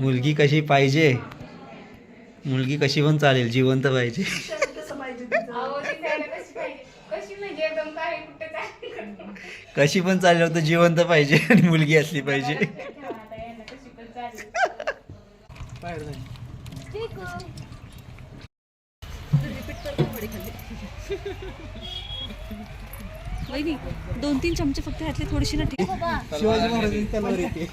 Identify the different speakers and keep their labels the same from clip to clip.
Speaker 1: मुलगी कशी पाहिजे? मुलगी कशी पण चालेल जिवंत पाहिजे.
Speaker 2: कशी पाहिजे कशी एकदम काय कुठे काय
Speaker 1: कशी पण चालेल फक्त जिवंत पाहिजे आणि मुलगी असली पाहिजे.
Speaker 3: दोन तीन चमचे फक्त घातले थोडीशी ना
Speaker 4: शिवाजी महाराजांची तलवार येते.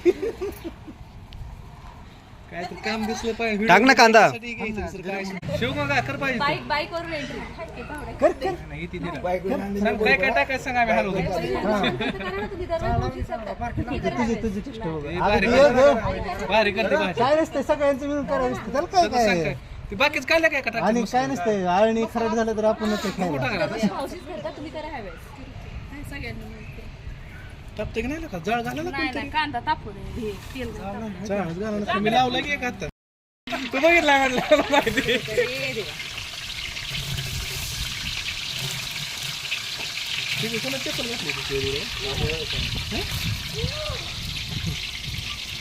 Speaker 4: काय तर काम दिसलं पाहिजे.
Speaker 1: टाक ना कांदा.
Speaker 4: साठी घ्यायचं, दुसरं काय शिव मग कर पाहिजे
Speaker 3: बाईक बाईक वरून एंट्री
Speaker 4: नाही, इथे दे ना. सांग, काय काय टाकायचं सांग आम्ही हलवतो.
Speaker 5: तुझी तुझी टेस्ट बघ
Speaker 4: ए, भारी करते, भारी करते भारी
Speaker 5: काय नसतंय सगळ्यांचं मिळून करायचं असतं त्याला काय
Speaker 4: सगळं सांग
Speaker 5: काय?
Speaker 4: काय. ते बाकीच काय काय का
Speaker 5: आणि काय नसतंय आळणी खराब झालं तर आपणच ते खायला.
Speaker 3: तुम्ही करा ह्यावेळेस सगळ्यांनी
Speaker 4: टाकते की नाही का जळ घालायला
Speaker 3: नाही नाही कांदा तापू दे हे तेल
Speaker 4: घालायला लावला की एक तू बघितला म्हटलं माहिती? ठीक आहे कोणा चप्पल घातली होती चोरीला?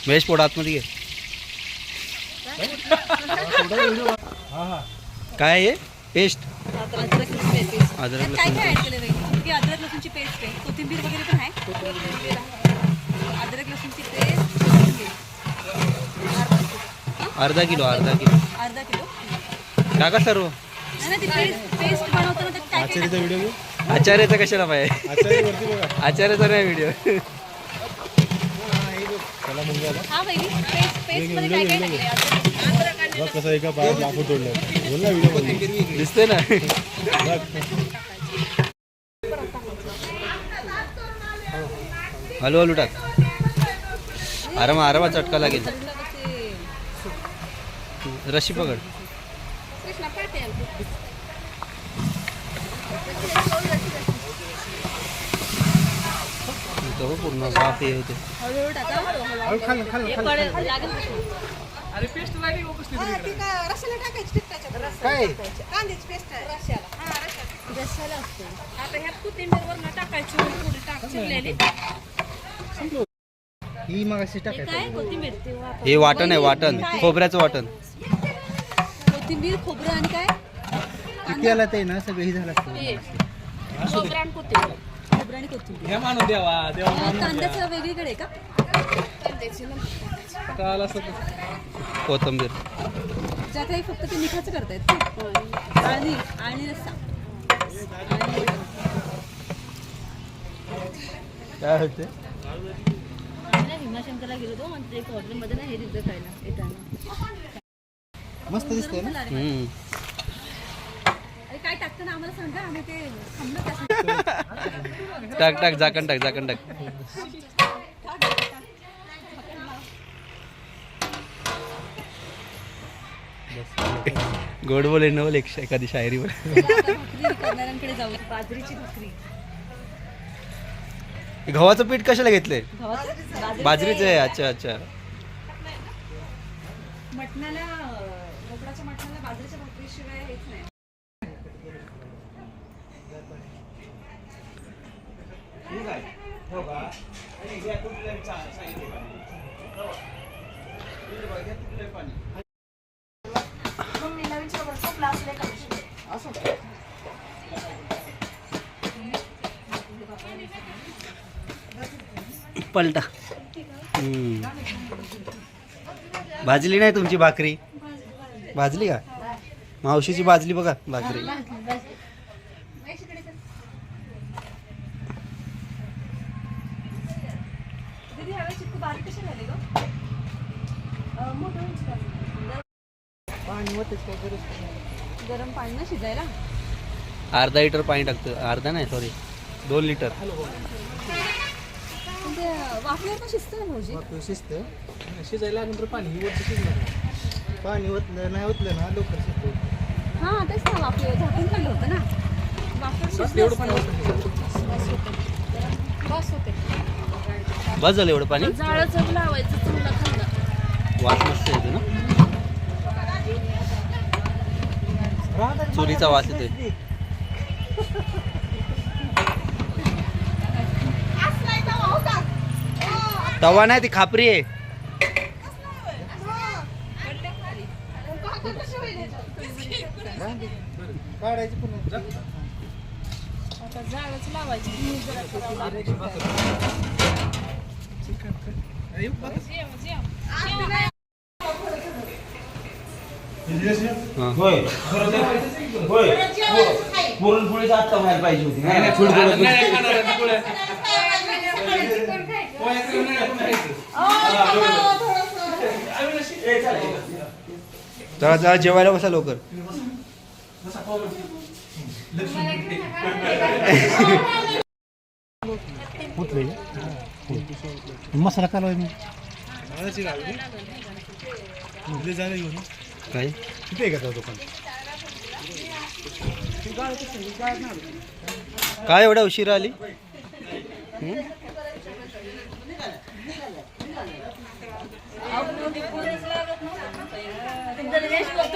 Speaker 1: महेश पोट आतमध्ये घे. काय आहे पेस्ट.
Speaker 3: अद्रक लसूण पेस्ट. काय काय केलं ती अद्रक लसूणची पेस्ट आहे. कोथिंबीर वगैरे पण आहे. अद्रक लसूणची पेस्ट
Speaker 1: अर्धा किलो अर्धा किलो.
Speaker 3: अर्धा किलो.
Speaker 1: टाका सर्व?
Speaker 4: आचार्याचा व्हिडिओ घेऊ
Speaker 1: आचार्याचा कशाला पाहिजे आचार्याचा नाही व्हिडिओ.
Speaker 3: हा
Speaker 4: कसं एका पायात लाखो तोडलं बोल ना व्हिडिओमध्ये.
Speaker 1: दिसते ना? हलू हलू टाक आरामा आरामा चटका लागेल. रशी पकड. पूर्ण वाफ हे होते.
Speaker 5: काय?
Speaker 3: आता ह्यात कोथिंबीर वरनं टाकायची थोडी टाक चिरलेली.
Speaker 5: ही मग अशी
Speaker 3: हे
Speaker 5: टाकायचं
Speaker 3: काय? कोथिंबीर.
Speaker 1: हे वाटण आहे वाटण. खोबऱ्याचं वाटण.
Speaker 3: कोथिंबीर खोबरं आणि काय?
Speaker 5: किती आला ते ना सगळं ही झालं असतं.
Speaker 3: हे. खोबरं आणि कोथिंबीर. खोबरं आणि कोथिंबीर.
Speaker 4: घ्या मानून द्यावा देवा
Speaker 3: अं, कांद्याचं वेगळीकडे आहे का?
Speaker 4: आता आला असं तर.
Speaker 1: कोथंबीर.
Speaker 3: ज्यात हे फक्त ते मिठाचं करतायत. ना आळणी आळणी रस्सा.
Speaker 5: काय होते?
Speaker 3: आम्ही भीमाशंकरला गेलो होतो म्हणजे एक हॉटेलमध्ये ना हे दिलं खायला येताना.
Speaker 5: मस्त दिसतंय ना?
Speaker 1: हम्म.
Speaker 3: अरे काय टाकतं ना आम्हाला सांगा आम्ही ते थांबलो त्यासाठी
Speaker 1: टाक टाक झाकण टाक झाकण टाक. गोड बोले नवल एक एखादी
Speaker 3: भाकरी करणाऱ्यांकडे जाऊ. बाजरीची भाकरी.
Speaker 1: गव्हाचं पीठ कशाला घेतलंय? बाजरीचं आहे अच्छा अच्छा. पलटा. भाजली नाही तुमची भाकरी? भाजली का? मावशीची भाजली बघा भाकरी.
Speaker 5: काय
Speaker 3: गरम पाणी ना शिजायला
Speaker 1: अर्धा लिटर पाणी टाकतं अर्धा नाही सॉरी दोन लिटर.
Speaker 3: ते वाफल्यावर पण शिजतं ना भाऊजी?
Speaker 5: वाटतं शिजतं
Speaker 4: शिजायला नंतर पाणी
Speaker 5: ओतलं नाही ओतलं ना लवकर शिजतं
Speaker 3: हा तेच ना वाफल्यावर झाकून होतं ना. वाफल्यावर शिजलं
Speaker 4: एवढं पाणी
Speaker 3: असतं. बस होते. बस होते.
Speaker 1: बस झालं एवढं पाणी?
Speaker 3: जाळं लावायचं चांगलं खाल्लं.
Speaker 1: वास मस्त येतो ना? चुलीचा वास येतोय. तवा नाही ती खापरी आहे. होय. आत्ता व्हायला पाहिजे होती. नाही
Speaker 4: पुरणपोळी
Speaker 1: चला जेवायला बसा लवकर.
Speaker 5: मसाला कालवाय मी.
Speaker 1: काय?
Speaker 5: किती का दुकान?
Speaker 1: काय एवढा उशिरा आली?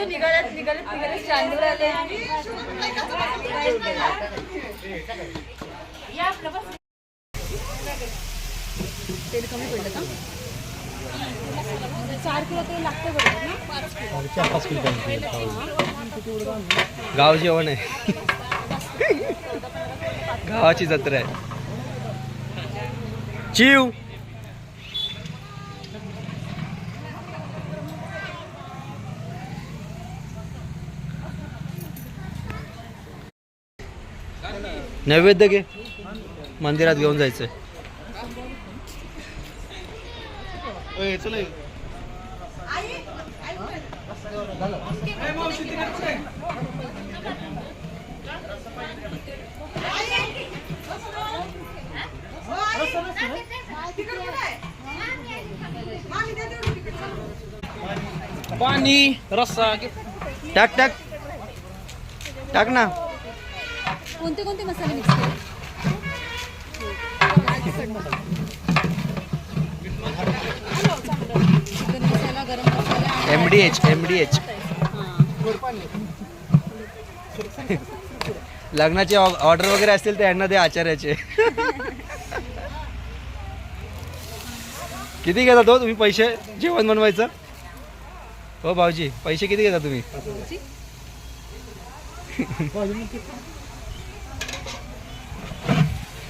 Speaker 3: निघाल्यात निघाल्यात निघाल्यात चांदूर आले. तेल कमी पडलं का? चार किलो तरी लागतं बरोबर ना?
Speaker 5: चार पाच किलो
Speaker 1: गाव जेवण आहे. गावाची जत्रा आहे. चिव! नैवेद्य घे. मंदिरात घेऊन
Speaker 4: ये. पाणी रस्सा
Speaker 1: टाक टाक. टाक ना.
Speaker 3: कोणते कोणते मसाले मिक्स केले? चिकन मसाला गरम मसाला आणि
Speaker 1: M D H M D H लग्नाचे ऑर्डर वगैरे असतील तर यांना दे आचार्याचे. किती घेता तो तुम्ही पैसे? जेवण बनवायचं? हो भाऊजी पैसे किती घेता तुम्ही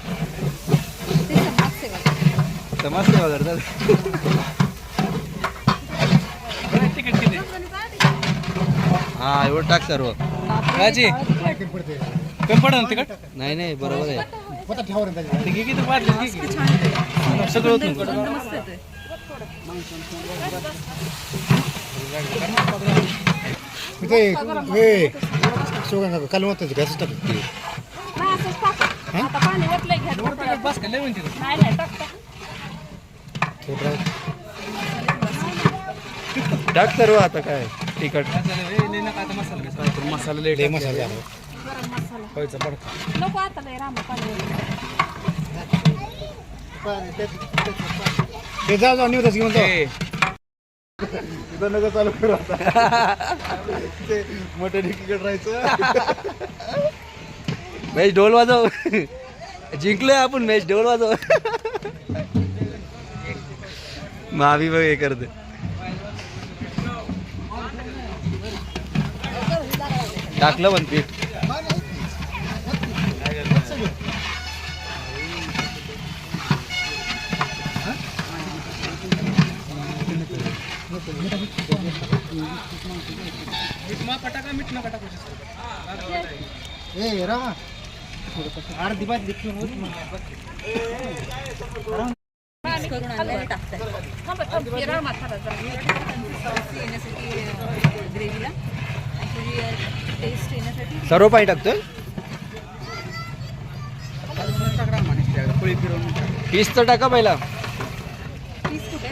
Speaker 3: ते समाजसेवा
Speaker 1: समाज सेवा करतात
Speaker 4: तिकीट किती
Speaker 1: हा एवढं टाक सर्व.
Speaker 4: राजी. कमी पडा ना तिकट?
Speaker 1: नाही नाही बरोबर आहे.
Speaker 5: होता ठेवा रे त्याच्यात.
Speaker 4: ते घे किती. सगळं होतं
Speaker 5: काल होतं ते असंच टाकलं.
Speaker 3: नाही असंच टाक. आता पाणी ओतलंय घ्या.
Speaker 4: तिकीट बस का लय म्हणते. तू.
Speaker 3: नाही नाही टाक
Speaker 1: सर्व आता काय? तिखट.
Speaker 4: मसाला आता मसाला पडतं.
Speaker 3: नको आता राम पाणी.
Speaker 5: ते जाऊ जाऊ घेऊन तिथं नका चालू करू आता. ते राहायचं.
Speaker 1: मॅच ढोल वाजव. जिंकलोय आपण मॅच ढोल वाजव. मावी बघ हे करते. टाकलं पण पीठ.
Speaker 4: मीठ मापा टाका मीठ नका टाकू
Speaker 5: अर्धी बात देखील
Speaker 3: मिक्स करून आणलेलं टाकताय. येण्यासाठी ग्रेव्हीला टेस्ट येण्यासाठी
Speaker 1: सर्व पाणी टाकतोय? पीस तर टाका पहिला.
Speaker 3: पीस कुठे?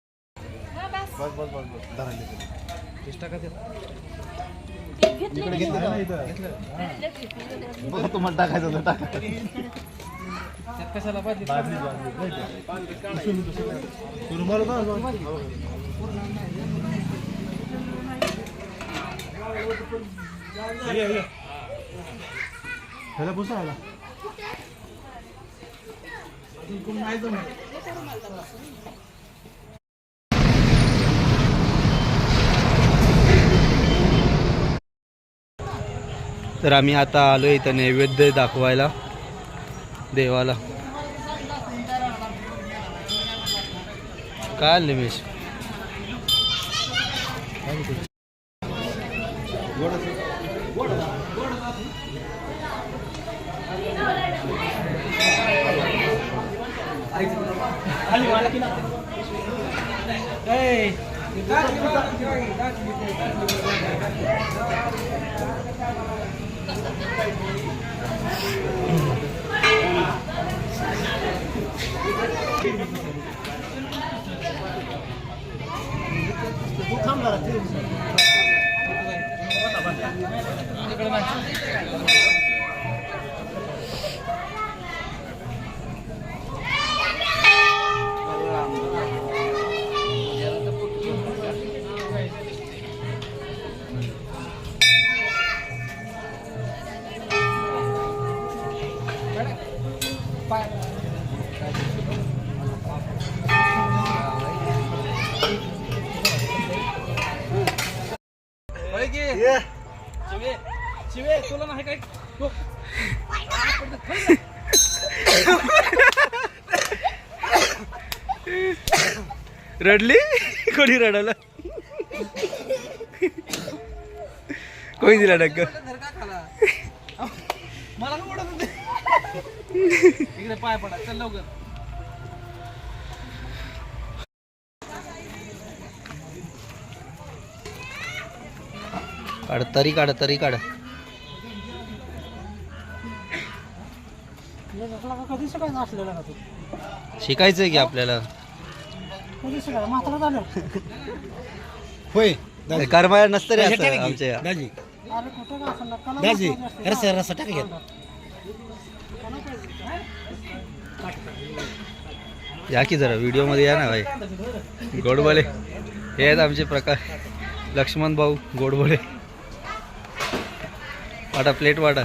Speaker 5: बस बस बस बस. धरायला
Speaker 4: टाका.
Speaker 5: इकडे घेतलं का? बघ तुम्हाला टाकायचं होतं टाका.
Speaker 4: त्यात कशाला पाहिजे
Speaker 5: रुमाल का? ह्याला पुसा आला
Speaker 1: तर आम्ही आता आलो इथं नैवेद्य दाखवायला देवाला. काय निमेश?
Speaker 4: शिवे
Speaker 1: रडली? कोणी रडलं कोणी दिला डक्क
Speaker 4: इकडे पाय पडा चल लवकर.
Speaker 1: काढ तरी काढ तरी काढ. शिकायचंय की आपल्याला
Speaker 5: कधी सकाळी म्हातारा झालं होय
Speaker 1: कर्माया नसतं रे असं आमच्या.
Speaker 5: दाजी. अरे कुठं का असं दाजी रसा रसा टाक घ्या
Speaker 1: या की जरा व्हिडिओमध्ये या ना भाई. गोडबोले. हे आहेत आमचे प्रकार. लक्ष्मण भाऊ गोडबोले. वाटा प्लेट वाटा.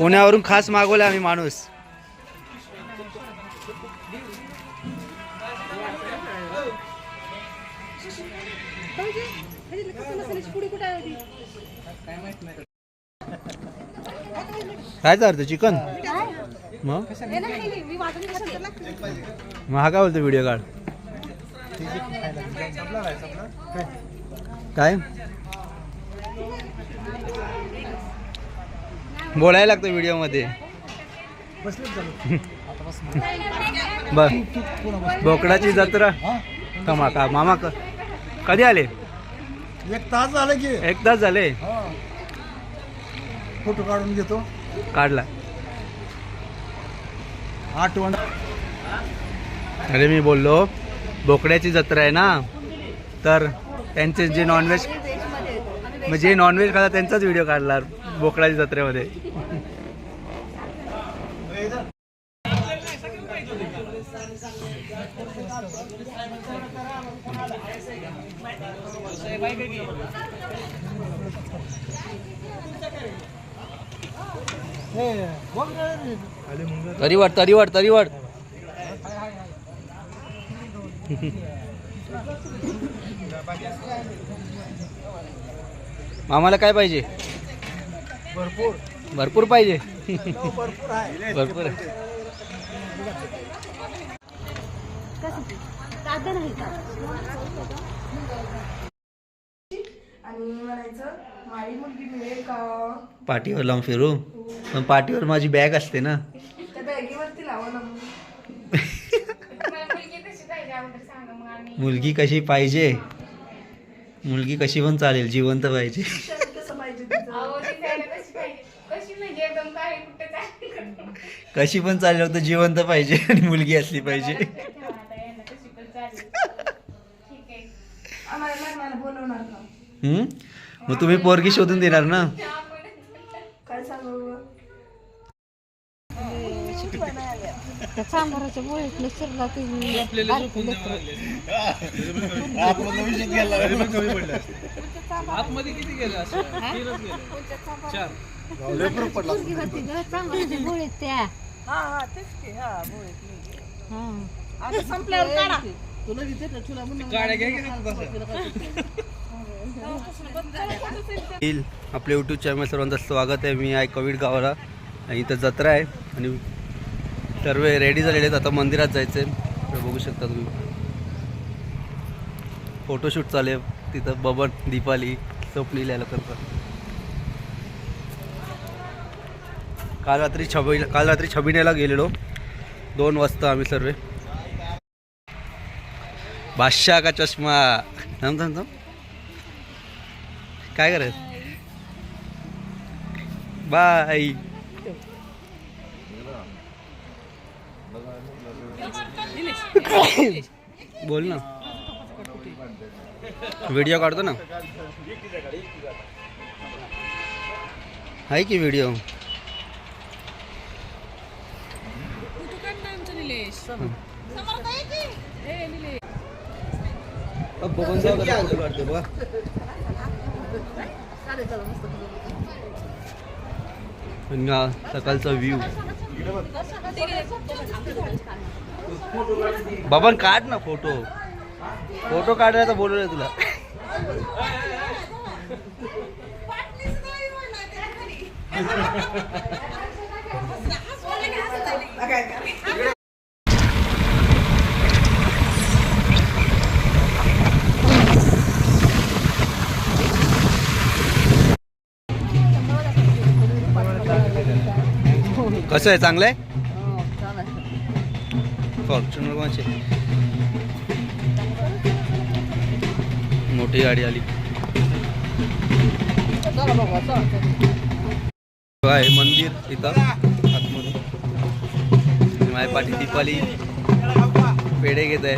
Speaker 1: पुण्यावरून खास मागवले आम्ही माणूस. काय चालतं चिकन? मग? मग काय बोलतो व्हिडिओ काढ. काय? बोलायला लागतं व्हिडिओमध्ये बर बोकडाची जत्रा. कमा का मामा क- कधी आले?
Speaker 5: एक तास झालं की.
Speaker 1: एक तास झाले.
Speaker 5: फोटो काढून घेतो.
Speaker 1: काढला.
Speaker 5: आठवण.
Speaker 1: अरे मी बोललो बोकड्याची जत्रा आहे ना? तर त्यांचे जे नॉनव्हेज म्हणजे जे नॉनव्हेज खातात त्यांचाच व्हिडिओ काढला बोकडाच्या जत्रेमध्ये. तरी वाट तरी वाट तरी वाट मामाला काय पाहिजे?
Speaker 5: भरपूर.
Speaker 1: भरपूर पाहिजे.
Speaker 5: भरपूर आहे.
Speaker 1: भरपूर आहे.
Speaker 6: आणि म्हणायचं माझी मुलगी मिळेल का?
Speaker 1: पाठीवर लावून फिरू. पण पाठीवर माझी बॅग असते ना.
Speaker 6: त्या बॅगेवरती लावा
Speaker 2: मुलगी कशी पाहिजे?
Speaker 1: मुलगी कशी पण चालेल जिवंत पाहिजे.
Speaker 2: म्हणजे एकदम काय कुठे चालेल
Speaker 1: कशी पण चालेल फक्त जिवंत पाहिजे आणि मुलगी असली पाहिजे.
Speaker 2: ठेवा आता यांना कशी पण चालेल. ठीक आहे.
Speaker 6: आम्हाला लग्नाला बोलवणार का?
Speaker 1: हम्म? मग तुम्ही पोरगी शोधून देणार ना?
Speaker 6: काय सांगू
Speaker 4: आतमध्ये किती गेलं? असं तीनच गेलं. चार. की?
Speaker 1: येईल. आपल्या यूट्यूब चॅनल सर्वांचं स्वागत आहे. मी आहे कोविड गावाला. आणि इथं जत्रा आहे. आणि सर्व रेडी झालेले आहेत. आता मंदिरात जायचं आहे बघू शकता तुम्ही. फोटोशूट चालू आहे. तिथं बबन दीपाली स्वप्नील यायला करतात काल रात्री छबी काल रात्री छबिण्याला गेलेलो. दोन वाजता आम्ही सर्व. बादशाह का चष्मा. थांब थांब थांब. काय करायचं? बाय. बोल ना. व्हिडिओ काढतो ना. आहे की व्हिडिओ बघा आणि हा सकाळचा व्ह्यू बाबा काढ ना फोटो फोटो काढायचा बोलवलंय तुला. कसं आहे? चांगलं आहे? फॉर्च्युनर कोणाची? मोठी गाडी आली. आहे मंदिर इथं आतमध्ये. माझ्या पाठी दीपाली पेढे घेत आहे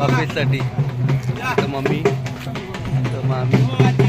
Speaker 1: ऑफिससाठी तर मम्मी तर मामी.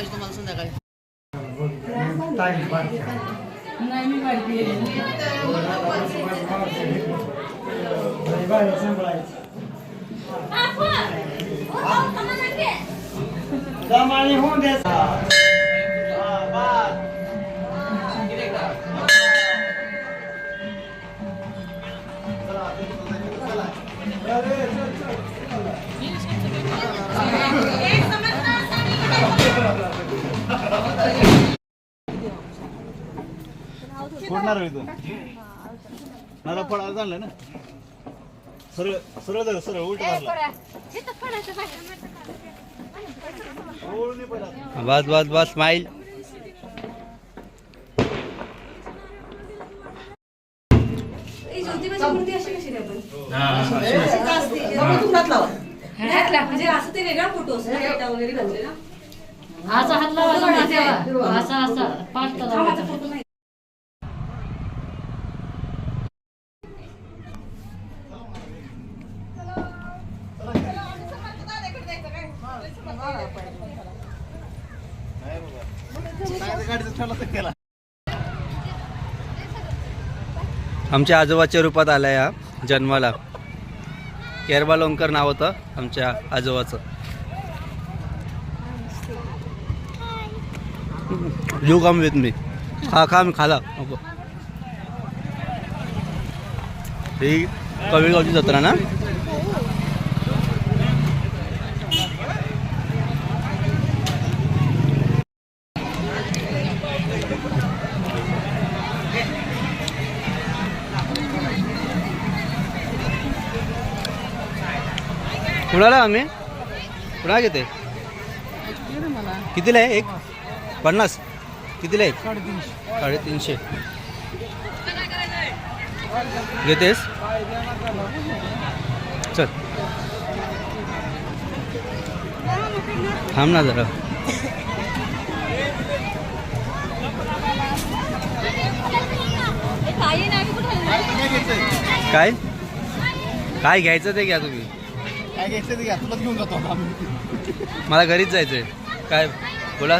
Speaker 5: का भाजी तुम्हाला संध्याकाळी
Speaker 7: फोडणार इथं मला पडायला झालं ना? सरळ सरळ धर, सरळ उलट.
Speaker 1: बस बस बस स्माईल
Speaker 3: ज्योतिबाची मूर्ती अशी कशी रे आपण? म्हणजे असं ते वेगळा फोटो असतो ना, वगैरे घालते ना
Speaker 8: असा हात तेव्हा. असा असा. पाच
Speaker 3: हा माझा
Speaker 8: लावायचा
Speaker 3: फोटो नाही
Speaker 7: नाही, गाडीचा ठेवला तर केला
Speaker 1: आमच्या आजोबाच्या रूपात आलाय हा जन्माला. केरबा लोंकर नाव होतं आमच्या आजोबाचं. यू कम विथ मी खा खा मी खाला. नको. ही कविगावची जत्रा ना? कुणाला आम्ही. कुणा घेते कितीला आहे? एक? पन्नास. कितीला एक साडेतीनशे. घेतेस? चल. थांब ना जरा. काय? काय घ्यायचं ते घ्या तुम्ही.
Speaker 7: काय घ्यायचं ते घ्या तुलाच घेऊन जातो आम्ही
Speaker 1: मला घरीच जायचंय. काय बोला.